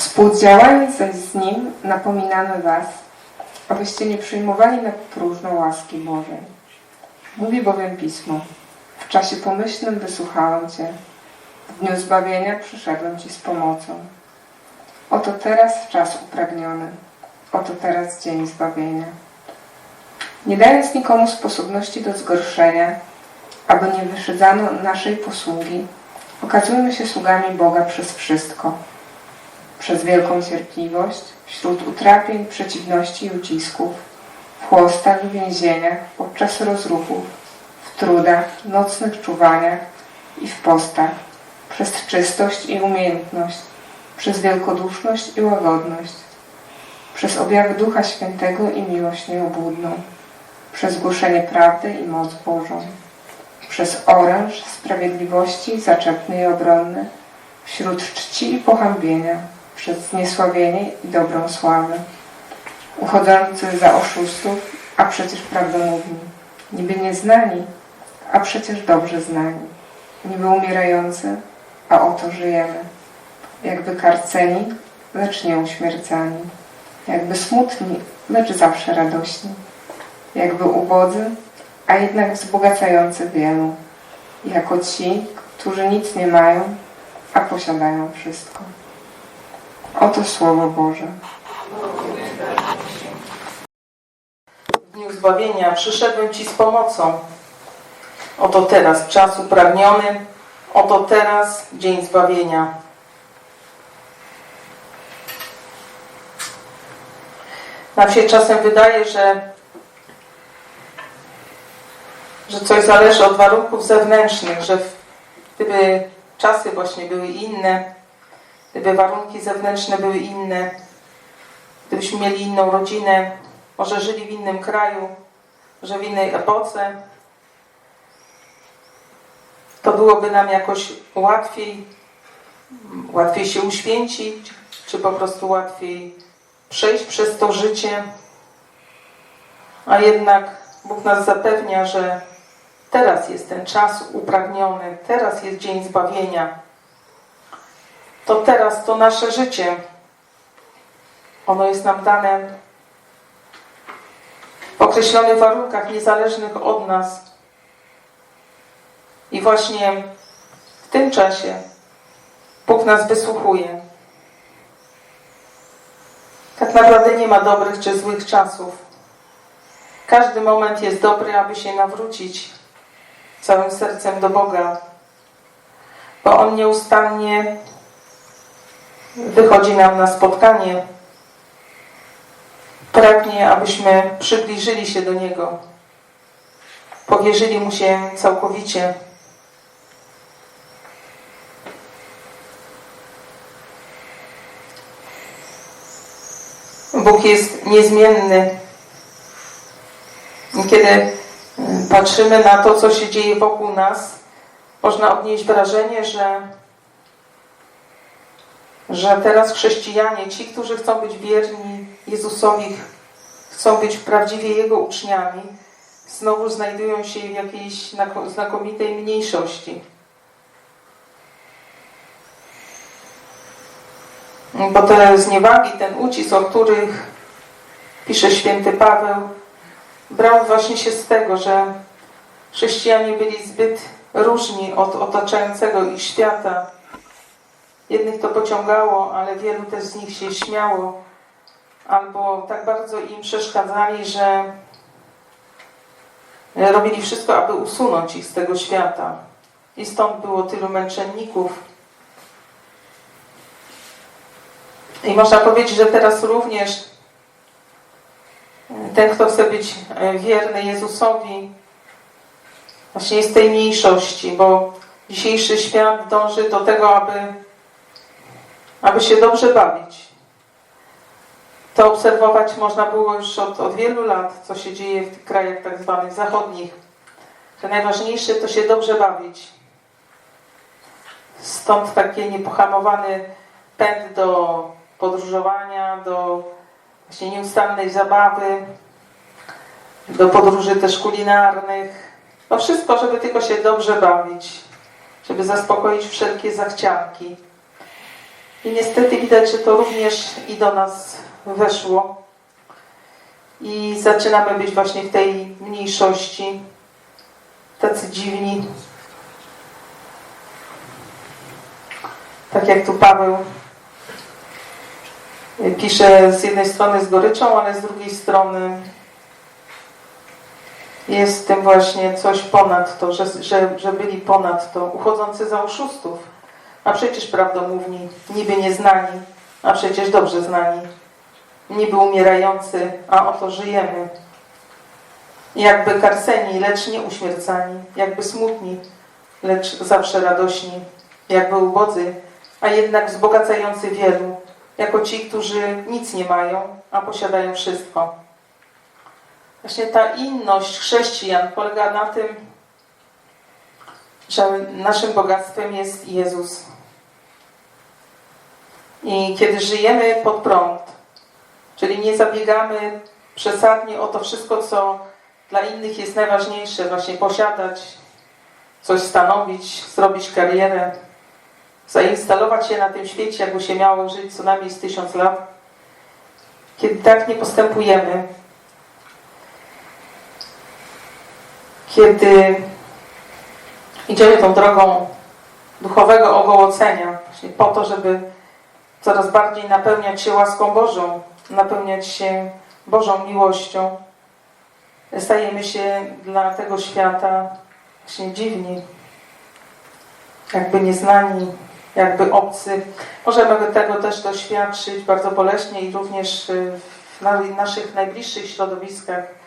Współdziałając zaś z Nim, napominamy Was, abyście nie przyjmowali na próżno łaski Bożej. Mówi bowiem Pismo, w czasie pomyślnym wysłuchałem Cię, w dniu zbawienia przyszedłem Ci z pomocą. Oto teraz czas upragniony, oto teraz dzień zbawienia. Nie dając nikomu sposobności do zgorszenia, aby nie wyszydzano naszej posługi, okazujmy się sługami Boga przez wszystko. Przez wielką cierpliwość, wśród utrapień, przeciwności i ucisków, w chłostach, w więzieniach, podczas rozruchów, w trudach, nocnych czuwaniach i w postach, przez czystość i umiejętność, przez wielkoduszność i łagodność, przez objawy Ducha Świętego i miłość nieobłudną, przez głoszenie prawdy i moc Bożą, przez oręż sprawiedliwości zaczepny i obronny, wśród czci i pohańbienia, przez zniesławienie i dobrą sławę, uchodzący za oszustów, a przecież prawdomówni, niby nieznani, a przecież dobrze znani, niby umierający, a oto żyjemy, jakby karceni, lecz nie uśmiercani, jakby smutni, lecz zawsze radośni, jakby ubodzy, a jednak wzbogacający wielu, jako ci, którzy nic nie mają, a posiadają wszystko. Oto Słowo Boże. W dniu zbawienia przyszedłem Ci z pomocą. Oto teraz czas upragniony, oto teraz dzień zbawienia. Nam się czasem wydaje, że, że coś zależy od warunków zewnętrznych, że gdyby czasy właśnie były inne, gdyby warunki zewnętrzne były inne, gdybyśmy mieli inną rodzinę, może żyli w innym kraju, że w innej epoce, to byłoby nam jakoś łatwiej, łatwiej się uświęcić, czy po prostu łatwiej przejść przez to życie. A jednak Bóg nas zapewnia, że teraz jest ten czas upragniony, teraz jest dzień zbawienia. To teraz to nasze życie. Ono jest nam dane w określonych warunkach niezależnych od nas. I właśnie w tym czasie Bóg nas wysłuchuje. Tak naprawdę nie ma dobrych czy złych czasów. Każdy moment jest dobry, aby się nawrócić całym sercem do Boga, bo On nieustannie wychodzi nam na spotkanie. Pragnie, abyśmy przybliżyli się do Niego, powierzyli Mu się całkowicie. Bóg jest niezmienny. Kiedy patrzymy na to, co się dzieje wokół nas, można odnieść wrażenie, że, że teraz chrześcijanie, ci, którzy chcą być wierni Jezusowi, chcą być prawdziwie Jego uczniami, znowu znajdują się w jakiejś znakomitej mniejszości. Bo te zniewagi, ten ucisk, o których pisze święty Paweł, brał właśnie się z tego, że chrześcijanie byli zbyt różni od otaczającego ich świata. Jednych to pociągało, ale wielu też z nich się śmiało, albo tak bardzo im przeszkadzali, że robili wszystko, aby usunąć ich z tego świata. I stąd było tylu męczenników. I można powiedzieć, że teraz również ten, kto chce być wierny Jezusowi, właśnie jest tej mniejszości, bo dzisiejszy świat dąży do tego, aby, aby się dobrze bawić. To obserwować można było już od, od wielu lat, co się dzieje w tych krajach tak zwanych zachodnich. Że najważniejsze to się dobrze bawić. Stąd taki niepohamowany pęd do podróżowania, do właśnie nieustannej zabawy, do podróży też kulinarnych. No wszystko, żeby tylko się dobrze bawić, żeby zaspokoić wszelkie zachcianki. I niestety widać, że to również i do nas weszło. I zaczynamy być właśnie w tej mniejszości, tacy dziwni. Tak jak tu Paweł pisze z jednej strony z goryczą, ale z drugiej strony jest tym właśnie coś ponad to, że, że, że byli ponad to, uchodzący za oszustów, a przecież prawdomówni, niby nieznani, a przecież dobrze znani, niby umierający, a oto żyjemy. Jakby karseni, lecz nie uśmiercani, jakby smutni, lecz zawsze radośni, jakby ubodzy, a jednak wzbogacający wielu, jako ci, którzy nic nie mają, a posiadają wszystko. Właśnie ta inność chrześcijan polega na tym, że naszym bogactwem jest Jezus. I kiedy żyjemy pod prąd, czyli nie zabiegamy przesadnie o to wszystko, co dla innych jest najważniejsze, właśnie posiadać, coś stanowić, zrobić karierę, zainstalować się na tym świecie, jakby się miało żyć co najmniej z tysiąc lat. Kiedy tak nie postępujemy, kiedy idziemy tą drogą duchowego ogołocenia, właśnie po to, żeby coraz bardziej napełniać się łaską Bożą, napełniać się Bożą miłością, stajemy się dla tego świata właśnie dziwni, jakby nieznani, jakby obcy. Możemy tego też doświadczyć bardzo boleśnie i również w naszych najbliższych środowiskach